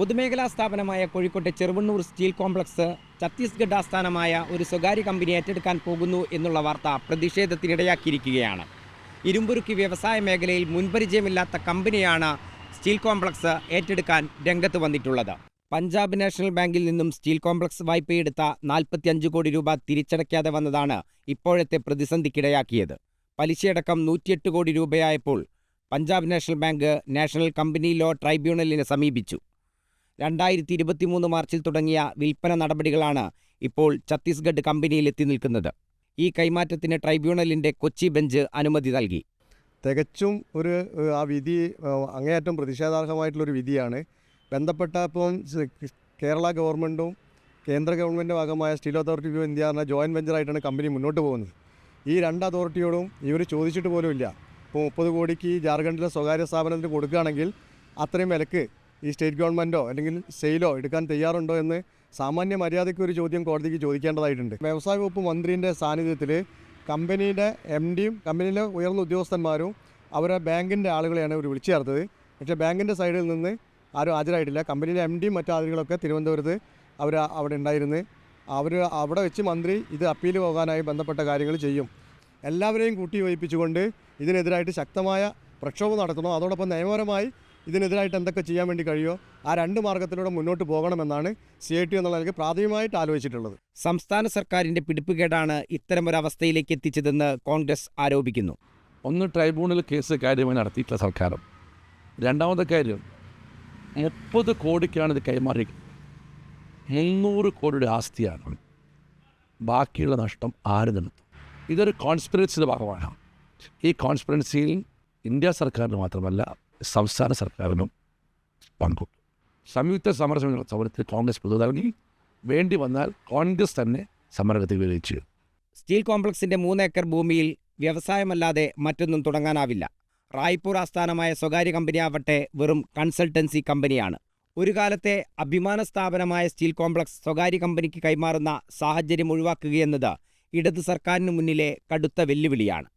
പൊതുമേഖലാ സ്ഥാപനമായ കോഴിക്കോട്ടെ ചെറുവണ്ണൂർ സ്റ്റീൽ കോംപ്ലക്സ് ഛത്തീസ്ഗഡ് ആസ്ഥാനമായ ഒരു സ്വകാര്യ കമ്പനി ഏറ്റെടുക്കാൻ പോകുന്നു എന്നുള്ള വാർത്ത പ്രതിഷേധത്തിനിടയാക്കിയിരിക്കുകയാണ്. ഇരുമ്പുരുക്കി വ്യവസായ മേഖലയിൽ മുൻപരിചയമില്ലാത്ത കമ്പനിയാണ് സ്റ്റീൽ കോംപ്ലക്സ് ഏറ്റെടുക്കാൻ രംഗത്ത് വന്നിട്ടുള്ളത്. പഞ്ചാബ് നാഷണൽ ബാങ്കിൽ നിന്നും സ്റ്റീൽ കോംപ്ലക്സ് വായ്പയെടുത്ത നാൽപ്പത്തിയഞ്ച് കോടി രൂപ തിരിച്ചടയ്ക്കാതെ വന്നതാണ് ഇപ്പോഴത്തെ പ്രതിസന്ധിക്കിടയാക്കിയത്. പലിശയടക്കം നൂറ്റിയെട്ട് കോടി രൂപയായപ്പോൾ Punjab national bank national company law ട്രൈബ്യൂണലിനെ സമീപിച്ചു. രണ്ടായിരത്തി ഇരുപത്തി മൂന്ന് മാർച്ചിൽ തുടങ്ങിയ വിൽപ്പന നടപടികളാണ് ഇപ്പോൾ ഛത്തീസ്ഗഡ് കമ്പനിയിൽ എത്തി നിൽക്കുന്നത്. ഈ കൈമാറ്റത്തിന് ട്രൈബ്യൂണലിന്റെ കൊച്ചി ബെഞ്ച് അനുമതി നൽകി. തികച്ചും ഒരു ആ വിധി അങ്ങേയറ്റം പ്രതിഷേധാർഹമായിട്ടുള്ളൊരു വിധിയാണ്. ബന്ധപ്പെട്ട ഇപ്പം കേരള ഗവൺമെന്റും കേന്ദ്ര ഗവൺമെന്റ് ഭാഗമായ സ്റ്റീൽ അതോറിറ്റി ഓഫ് ഇന്ത്യ എന്ന ജോയിന്റ് വെഞ്ചറായിട്ടാണ് കമ്പനി മുന്നോട്ട് പോകുന്നത്. ഈ രണ്ട് അതോറിറ്റിയോടും ഇവർ ചോദിച്ചിട്ട് പോലുമില്ല. ഇപ്പോൾ മുപ്പത് കോടിക്ക് ജാർഖണ്ഡിലെ സ്വകാര്യ സ്ഥാപനത്തിന് കൊടുക്കുകയാണെങ്കിൽ അത്രയും വിലക്ക് ഈ സ്റ്റേറ്റ് ഗവൺമെന്റോ അല്ലെങ്കിൽ സെയിലോ എടുക്കാൻ തയ്യാറുണ്ടോ എന്ന് സാമാന്യ മര്യാദയ്ക്ക് ഒരു ചോദ്യം കോടതിക്ക് ചോദിക്കേണ്ടതായിട്ടുണ്ട്. വ്യവസായ വകുപ്പ് മന്ത്രിന്റെ സാന്നിധ്യത്തിൽ കമ്പനിയുടെ എം ഡിയും കമ്പനിയിലെ ഉയർന്ന ഉദ്യോഗസ്ഥന്മാരും അവരെ ബാങ്കിന്റെ ആളുകളെയാണ് ഇവർ വിളിച്ചു ചേർത്തത്. പക്ഷേ ബാങ്കിന്റെ സൈഡിൽ നിന്ന് ആരും ഹാജരായിട്ടില്ല. കമ്പനിയിലെ എം ഡിയും മറ്റു ആളുകളൊക്കെ തിരുവനന്തപുരത്ത് അവർ അവിടെ ഉണ്ടായിരുന്നു. അവർ അവിടെ വെച്ച് മന്ത്രി ഇത് അപ്പീൽ പോകാനായി ബന്ധപ്പെട്ട കാര്യങ്ങൾ ചെയ്യും. എല്ലാവരെയും കൂട്ടി യോജിപ്പിച്ചുകൊണ്ട് ഇതിനെതിരായിട്ട് ശക്തമായ പ്രക്ഷോഭം നടത്തണം. അതോടൊപ്പം നിയമപരമായി ഇതിനെതിരായിട്ട് എന്തൊക്കെ ചെയ്യാൻ വേണ്ടി കഴിയുമോ ആ രണ്ട് മാർഗത്തിലൂടെ മുന്നോട്ട് പോകണമെന്നാണ് സി ഐ ടി എന്നുള്ള നിലയ്ക്ക് പ്രാഥമികമായിട്ട് ആലോചിച്ചിട്ടുള്ളത്. സംസ്ഥാന സർക്കാരിന്റെ പിടിപ്പുകേടാണ് ഇത്തരമൊരവസ്ഥയിലേക്ക് എത്തിച്ചതെന്ന് കോൺഗ്രസ് ആരോപിക്കുന്നു. ഒന്ന് ട്രൈബ്യൂണൽ കേസ് കാര്യമായി നടത്തിയിട്ടുള്ള സർക്കാരും. രണ്ടാമത്തെ കാര്യം മുപ്പത് കോടിക്കാണ് ഇത് കൈമാറി മുന്നൂറ് കോടിയുടെ ആസ്തിയാണ്. ബാക്കിയുള്ള നഷ്ടം ആര് നടത്തും ഇതൊരു കോൺസ്പിറൻസിയുടെ ഭാഗമാണ്. ഈ കോൺസ്പിറൻസിയിൽ ഇന്ത്യ സർക്കാരിന് മാത്രമല്ല സംസ്ഥാന സർക്കാരിനും പങ്കുണ്ട് സംയുക്ത സമര സമരത്തിൽ കോൺഗ്രസ് പുതുതലങ്ങി വേണ്ടി വന്നാൽ കോൺഗ്രസ് തന്നെ സമരത്തിൽ വിജയിച്ചു സ്റ്റീൽ കോംപ്ലക്സിന്റെ മൂന്ന് ഏക്കർ ഭൂമിയിൽ വ്യവസായമല്ലാതെ മറ്റൊന്നും തുടങ്ങാനാവില്ല. റായ്പൂർ ആസ്ഥാനമായ സ്വകാര്യ കമ്പനിയാവട്ടെ വെറും കൺസൾട്ടൻസി കമ്പനിയാണ്. ഒരു കാലത്തെ അഭിമാന സ്ഥാപനമായ സ്റ്റീൽ കോംപ്ലക്സ് സ്വകാര്യ കമ്പനിക്ക് കൈമാറുന്ന സാഹചര്യം ഒഴിവാക്കുകയെന്നത് ഇടത് സർക്കാരിന് മുന്നിലെ കടുത്ത വെല്ലുവിളിയാണ്.